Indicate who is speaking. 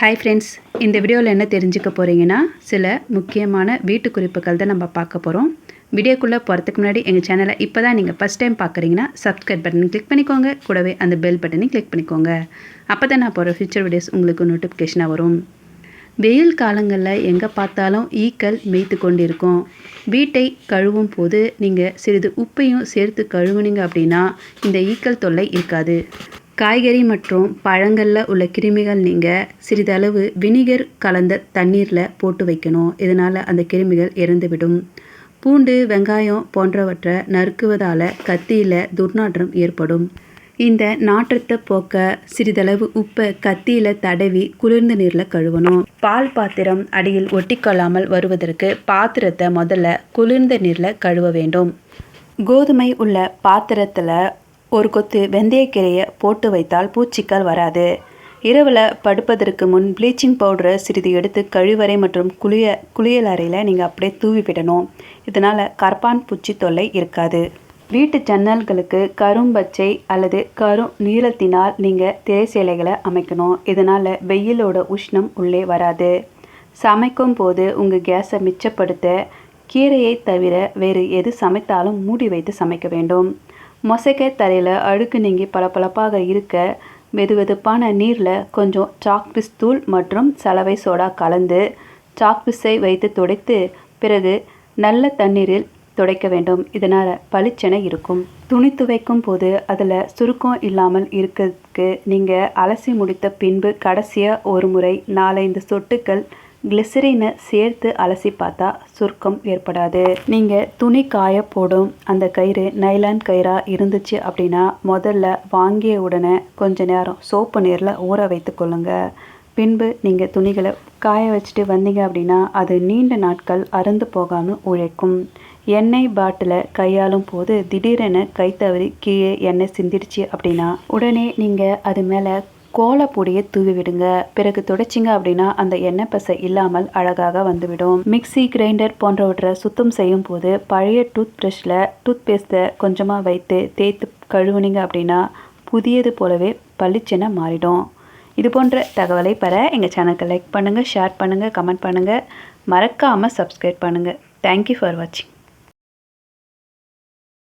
Speaker 1: Hi friends இந்த வீடியோவில் என்ன தெரிஞ்சுக்க போகிறீங்கன்னா சில முக்கியமான வீட்டு குறிப்புகள் தான் நம்ம பார்க்க போகிறோம் வீடியோக்குள்ளே போகிறதுக்கு முன்னாடி எங்கள் சேனலை இப்போ தான் நீங்கள் ஃபஸ்ட் டைம் பார்க்குறீங்கன்னா சப்ஸ்கிரைப் பட்டன் கிளிக் பண்ணிக்கோங்க. கூடவே அந்த பெல் பட்டனையும் கிளிக் பண்ணிக்கோங்க. அப்போ தான் நான் போகிற ஃபியூச்சர் வீடியோஸ் உங்களுக்கு நோட்டிஃபிகேஷனாக வரும். வெயில் காலங்களில் எங்கே பார்த்தாலும் ஈக்கள் மேய்த்து கொண்டிருக்கும். வீட்டை கழுவும் போது நீங்கள் சிறிது உப்பையும் சேர்த்து கழுவுனீங்க அப்படின்னா இந்த ஈக்கள் தொல்லை இருக்காது. காய்கறி மற்றும் பழங்களில் உள்ள கிருமிகள் நீங்கள் சிறிதளவு வினிகர் கலந்த தண்ணீரில் போட்டு வைக்கணும். இதனால் அந்த கிருமிகள் இறந்துவிடும் பூண்டு வெங்காயம் போன்றவற்றை நறுக்குவதால் கத்தியில் துர்நாற்றம் ஏற்படும். இந்த நாற்றத்தை போக்க சிறிதளவு உப்பை கத்தியில் தடவி குளிர்ந்த நீரில் கழுவணும். பால் பாத்திரம் அடியில் ஒட்டிக்கொள்ளாமல் வருவதற்கு பாத்திரத்தை முதல்ல குளிர்ந்த நீரில் கழுவ வேண்டும். கோதுமை உள்ள பாத்திரத்தில் ஒரு கொத்து வெந்தயக்கீரையை போட்டு வைத்தால் பூச்சிக்கள் வராது. இரவில் படுப்பதற்கு முன் ப்ளீச்சிங் பவுடரை சிறிது எடுத்து கழிவறை மற்றும் குளிய குளியல் அறையில் நீங்கள் அப்படியே தூவி விடணும். இதனால் கரப்பான் பூச்சி தொல்லை இருக்காது. வீட்டு ஜன்னல்களுக்கு கரும்பச்சை அல்லது கரும் நீளத்தினால் நீங்கள் திரை சேலைகளை அமைக்கணும். இதனால் வெயிலோட உஷ்ணம் உள்ளே வராது. சமைக்கும் போது உங்கள் கேஸை மிச்சப்படுத்த கீரையை தவிர வேறு எது சமைத்தாலும் மூடி வைத்து சமைக்க வேண்டும். மொசைக்கை தரையில் அழுக்கு நீங்கி பளபளப்பாக இருக்க வெதுவெதுப்பான நீரில் கொஞ்சம் சாக்பிஸ் தூள் மற்றும் சலவை சோடா கலந்து சாக்பிஸை வைத்து துடைத்து பிறகு நல்ல தண்ணீரில் துடைக்க வேண்டும். இதனால் பளிச்சென இருக்கும். துணி துவைக்கும் போது அதில் சுருக்கம் இல்லாமல் இருக்கிறதுக்கு நீங்கள் அலசி முடித்த பின்பு கடைசியாக ஒரு முறை நாலஞ்சு சொட்டுக்கள் கிளிசரினை சேர்த்து அலசி பார்த்தா சுருக்கம் ஏற்படாது. நீங்கள் துணி காய போடும் அந்த கயிறு நைலான் கயிறாக இருந்துச்சு அப்படின்னா முதல்ல வாங்கிய உடனே கொஞ்ச நேரம் சோப்பு நீரில் ஊற வைத்து கொள்ளுங்க. பின்பு நீங்கள் துணிகளை காய வச்சுட்டு வந்தீங்க அப்படின்னா அது நீண்ட நாட்கள் அறுந்து போகாமல் உழைக்கும். எண்ணெய் பாட்டிலை கையாளும் போது திடீரென கை தவறி கீழே எண்ணெய் சிந்திடுச்சு அப்படின்னா உடனே நீங்கள் அது மேலே கோலப்பொடியை தூவி விடுங்க பிறகு துடைச்சிங்க அப்படின்னா அந்த எண்ணெய் பசை இல்லாமல் அழகாக வந்துவிடும். மிக்சி கிரைண்டர் போன்றவற்றை சுத்தம் செய்யும் போது பழைய டூத் ப்ரஷில் டூத் பேஸ்ட்டை கொஞ்சமாக வைத்து தேய்த்து கழுவுனீங்க அப்படின்னா புதியது போலவே பளிச்சென மாறிடும். இது போன்ற தகவலை பெற எங்கள் சேனலுக்கு லைக் பண்ணுங்கள் ஷேர் பண்ணுங்கள் கமெண்ட் பண்ணுங்கள் மறக்காமல் சப்ஸ்கிரைப் பண்ணுங்கள் தேங்க்யூ ஃபார் வாட்சிங்